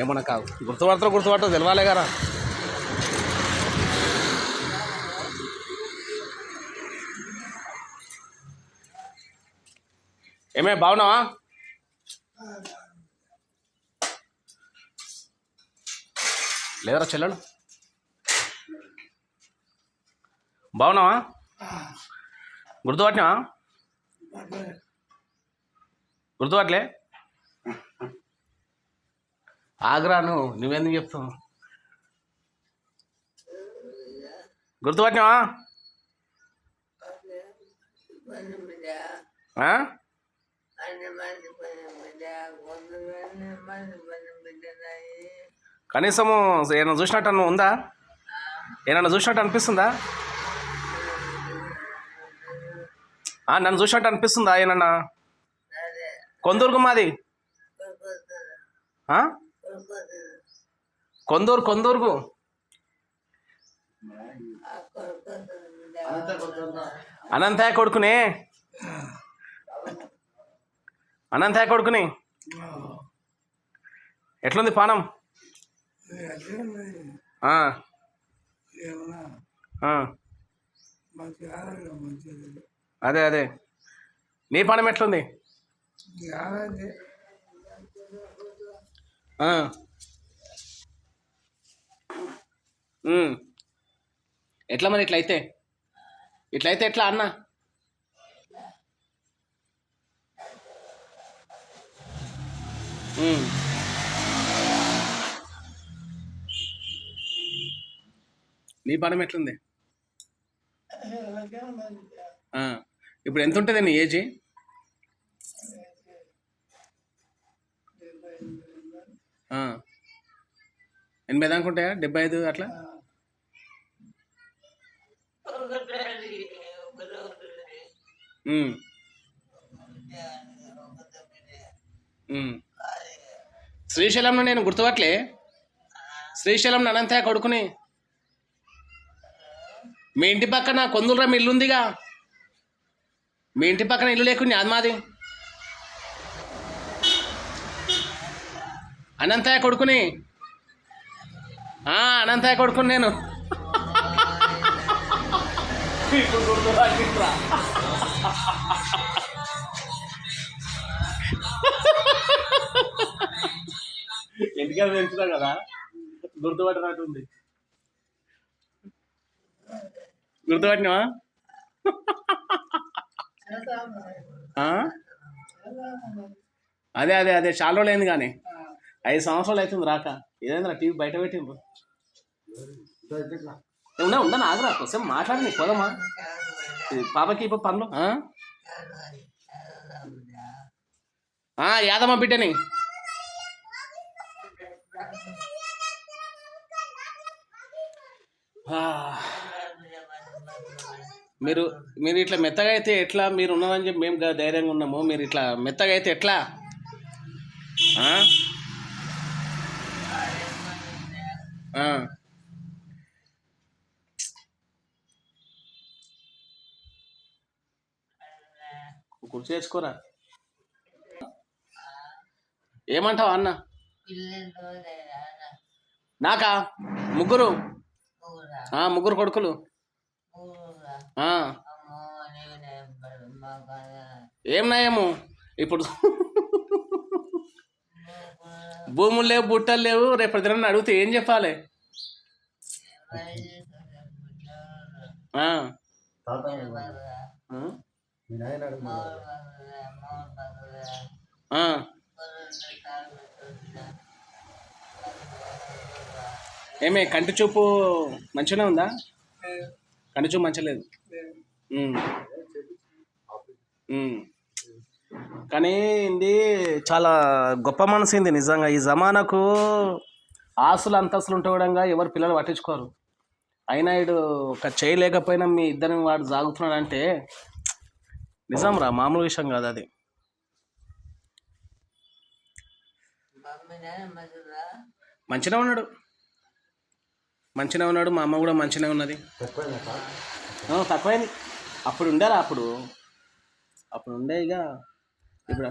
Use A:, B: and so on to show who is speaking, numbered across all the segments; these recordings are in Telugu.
A: ఏమన్నా కాదు గుర్తుపడతారు గుర్తుపడతారు తెలవాలే కదా. ఏమే బాగున్నావా? లేదరా చెల్లెలు? బాగున్నావా? గుర్తుపట్టినావా? గుర్తుపట్లే ఆగ్రా నువ్వు నువ్వెందుకు చెప్తావు గుర్తుపట్టినావా? కనీసము ఏమైనా చూసినట్టు ఉందా? ఏమన్నా చూసినట్టు అనిపిస్తుందా? నన్ను చూసినట్టు అనిపిస్తుందా ఏమన్నా? కొందూరుకు మాది? కొందూరు కొందూరుకు అనంతయ్య కొడుకునే. అనంతయ్య కొడుకుని. ఎట్లుంది పానం? అదే అదే. నీ పానం ఎట్లుంది? ఎట్లా మరి ఇట్లయితే? ఇట్లయితే ఎట్లా అన్న. నీ పానం ఎట్లుంది. ఇప్పుడు ఎంత ఉంటుంది నీ ఏజ్? ఎనభై దాకా ఉంటాయా? డెబ్బై ఐదు అట్లా? శ్రీశైలం శ్రీశైలంలో నేను గుర్తుపట్లే శ్రీశైలం అనంతయ్య కొడుకుని. మీ ఇంటి పక్కన కొందులరా ఇల్లుందిగా. ఇల్లు మీ ఇంటి పక్కన ఇల్లు లేకుండా అది మాది. అనంతయ్య కొడుకుని. ఆ, అనంతయ్య కొడుకుని నేను. ఎందుకని పెంచుతా కదా గుర్తుపట్టినట్టుంది. గుర్తుపట్టినావా? ఆ? అదే అదే అదే చాలా రోజులు అయింది కానీ ఐదు సంవత్సరాలు అవుతుంది రాక. ఏదైనా టీవీ బయట పెట్టిండ్రు. ఉన్నా ఉందా నాగరా కోసం మాట్లాడని పోదమ్మా. పాపకి ఇప్పుడు పనులు యాదమ్మ బిడ్డని. మీరు మీరు ఇట్లా మెత్తగా అయితే ఎట్లా? మీరు ఉన్నారని చెప్పి మేము ధైర్యంగా ఉన్నాము. మీరు ఇట్లా మెత్తగా అయితే ఎట్లా? కుర్చీ వేసుకోరా ఏమంటావు అన్న? నాకా? ముగ్గురు? ఆ, ముగ్గురు కొడుకులు? ఆ, ఏం నయము? ఇప్పుడు భూములు లేవు బుట్టలు లేవు. రేపు దినాన్ని అడిగితే ఏం చెప్పాలి? ఏమే కంటి చూపు మంచిగానే ఉందా? కంటి చూపు మంచిగా లేదు. కానీ ఇది చాలా గొప్ప మనసింది నిజంగా. ఈ జమానాకు ఆస్తులు అంతస్తులు ఉంటే కూడా ఎవరు పిల్లలు పట్టించుకోరు. అయినా ఇడు ఒక చేయి లేకపోయినా మీ ఇద్దరిని వాడు సాగుతున్నాడంటే నిజం రా మామూలు విషయం కాదు అది. మంచిగా ఉన్నాడు. మంచిగా ఉన్నాడు మా అమ్మ కూడా మంచిగా ఉన్నది. తక్కువైంది? అప్పుడు ఉండేరా అప్పుడు. అప్పుడు ఉండే ఇక ఇప్పుడు?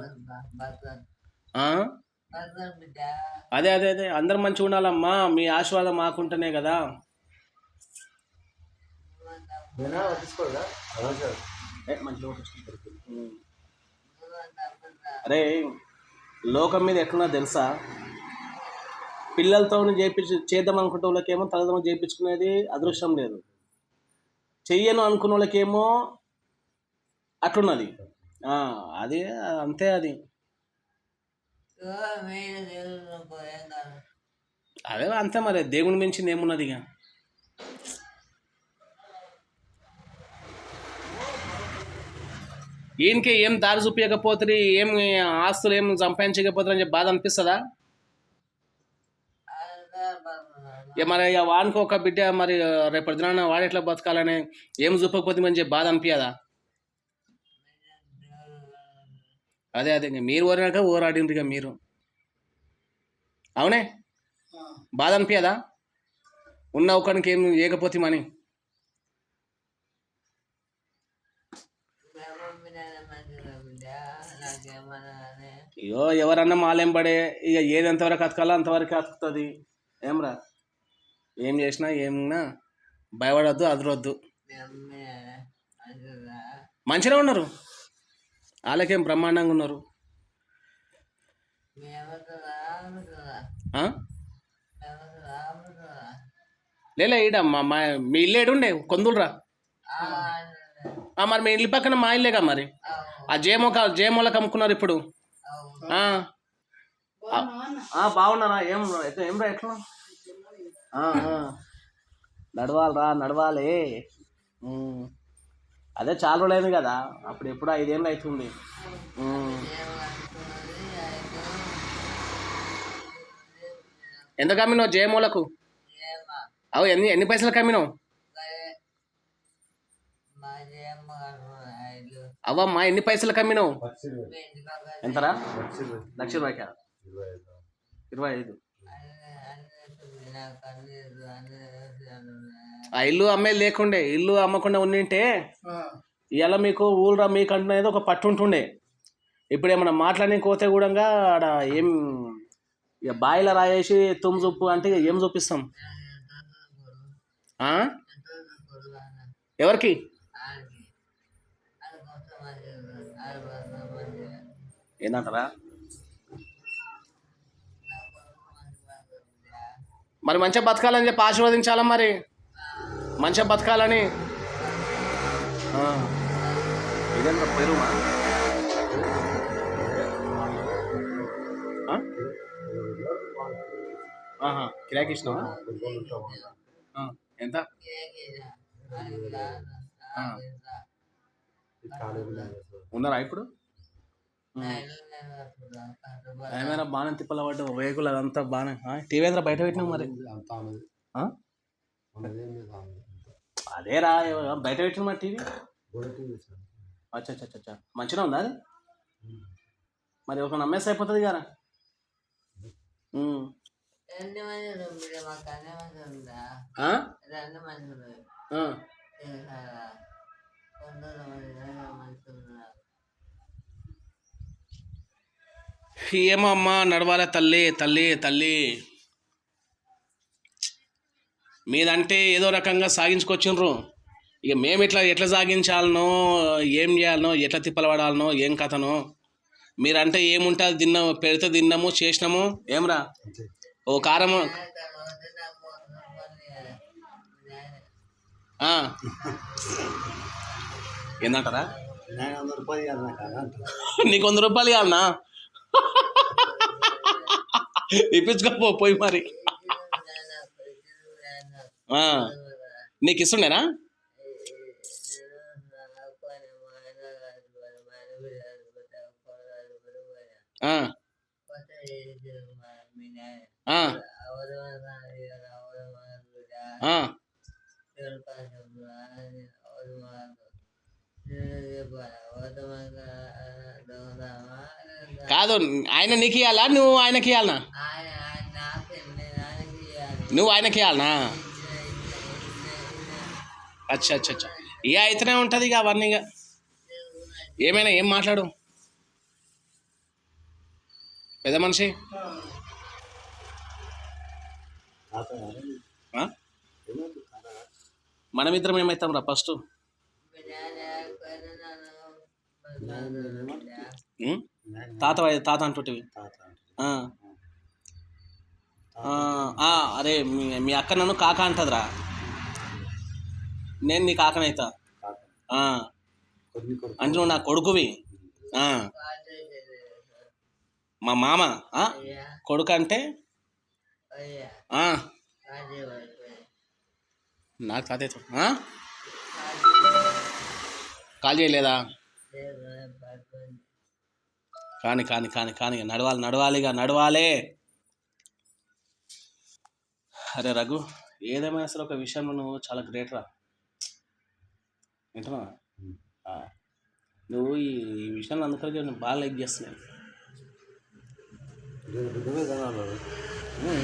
A: అదే అదే అదే. అందరు మంచిగా ఉండాలమ్మా. మీ ఆశీర్వాదం మాకుంటేనే కదా. ఉం. అరే లోకం మీద ఎట్లున్నా తెలుసా? పిల్లలతో చేయించి చేద్దాం అనుకుంటే వాళ్ళకేమో తల్లిదండ్రులు చేయించుకునేది అదృష్టం లేదు. చెయ్యను అనుకున్న వాళ్ళకేమో అట్లున్నది. ఆ, అది అంతే అది. అదే అంతే మరి దేవుని మించింది ఏమున్నది ఇక ఈయనకి ఏం దారి చూపించకపోతే ఏం ఆస్తులు ఏం సంపాదించకపోతారని చెప్పి బాధ అనిపిస్తుందా? ఇక మరి ఇక వానికి ఒక బిడ్డ మరి రేపటి దినాన వాడు ఎట్లా బతకాలని ఏం చూపకపోతే అని చెప్పి బాధ అనిపించదా అదే అదే. మీరు ఓరినాక ఓరాడిండ్రు ఇక మీరు. అవునే? బాధ అనిపించదా ఉన్న ఒకడికి ఏం ఏకపోతే మని అయ్యో ఎవరన్నా మాలెంబడే ఇక ఏది ఎంతవరకు అతకాలో అంతవరకు అతుకుతుంది. ఏమ్రా ఏం చేసినా ఏమన్నా భయపడద్దు అదరొద్దు. మంచిగా ఉన్నారు. వాళ్ళకేం బ్రహ్మాండంగా ఉన్నారు? లేలే ఈడ మా మా మీ ఇల్లు ఏడుండే కొందులరా. మరి మీ ఇల్లు పక్కన మా ఇల్లేగా మరి? ఆ జేమో కా జేమోలకు అమ్ముకున్నారు ఇప్పుడు. బాగున్నారా? ఏం ఏం రా ఎట్లా? ఆ, నడవాలిరా నడవాలి. అదే చాలా రోజులైంది కదా. అప్పుడు ఎప్పుడు ఐదేళ్ళు అవుతుంది. ఎంత కమ్మినావు జయమూలకు అవు ఎన్ని ఎన్ని పైసలు కమ్మినావు? అవ్వమ్మా ఎన్ని పైసలు కమ్మినావు? ఎంతరా? లక్ష రూపాయక ఇరవై ఐదు. ఆ ఇల్లు అమ్మేది లేకుండే ఇల్లు అమ్మకుండా ఉండింటే ఇవాళ మీకు ఊళ్ళో మీకు అంటున్నది ఒక పట్టు ఉంటుండే. ఇప్పుడు ఏమన్నా మాట్లాడడానికి పోతే కూడా ఆడ ఏం ఇక బాయిలో రాయేసి తుమ్ము చూపు అంటే ఏం చూపిస్తాం? ఎవరికి? ఏంటంటారా మరి మంచిగా బతకాలని చెప్పి ఆశీర్వదించాలా మరి? మంచిగా బతకాలని. ఆ. ఇదేంట్రా పెరుమా? కిరాకి ఇచ్చినావా ఎంత. ఉన్నారా ఇప్పుడు? ఏమైనా బాగానే తిప్పల పడ్డ రేకులు అదంతా బాగానే. టీవీ బయట పెట్టినావు మరి. ఆ? అదేరా ఎవ- బయట పెట్టిన మరి టీవీ? అచ్చా అచ్చా అచ్చా, మంచిగా ఉందా అది? మరి ఒక నమ్మేసి అయిపోతుంది కదా. ఉమ్.
B: రెండు మంది రూమ్లు మాకు అన్ని మంది ఉందా
A: ఆ?
B: రెండు మంది ఉన్నారు.
A: ఆ.
B: తెలుసా? కొందరు మంది రెండు మంది ఉన్నారు.
A: ఏమో అమ్మా నడవాలి తల్లి తల్లి తల్లి మీదంటే ఏదో రకంగా సాగించుకొచ్చిండ్రు. ఇక మేము ఇట్లా ఎట్లా సాగించాలనో ఏం చేయాలనో ఎట్లా తిప్పలపడాలనో ఏం కథనో మీరంటే ఏముంటుంది తిన్నాము పెడితే తిన్నాము చేసినాము ఏమ్రా? ఓ కారము. ఏందంటారా? నీకు వంద రూపాయలు ఇవ్వాలనా? ఇప్పించుకోపో పోయి మరి. నీకు ఇస్తుండేనా. కాదు ఆయన నీకు ఇవ్వాలా నువ్వు ఆయనకి ఇవ్వాలనా నువ్వు ఆయనకి ఇవ్వాలనా అచ్చా అచ్చా అచ్చా ఇక అయితేనే ఉంటుంది ఇక అవన్నీ ఇక. ఏమైనా ఏం మాట్లాడు? పెద్ద మనిషి. మనమిద్దరం ఏమవుతాం రా ఫస్ట్? తాత తాత అంటుంటివి. అదే అరే మీ మీ అక్క నన్ను కాక అంటదిరా. నేను నీ కాకనైతా. అంటే నువ్వు నా కొడుకువి. ఆ, మా మామ ఆ, కొడుకు అంటే ఆ, నాకు తాత అవుతావు. ఆ? కాల్ చేయలేదా? కాని కాని కాని కాని నడవాలి నడవాలిగా నడవాలే. అరే రఘు ఏదేమైనా సరే ఒక విషయంలో నువ్వు చాలా గ్రేట్ రా. వింటున్నా నువ్వు ఈ విషయంలో అందుకని నేను బాగా లైక్ చేస్తున్నాను ఉమ్.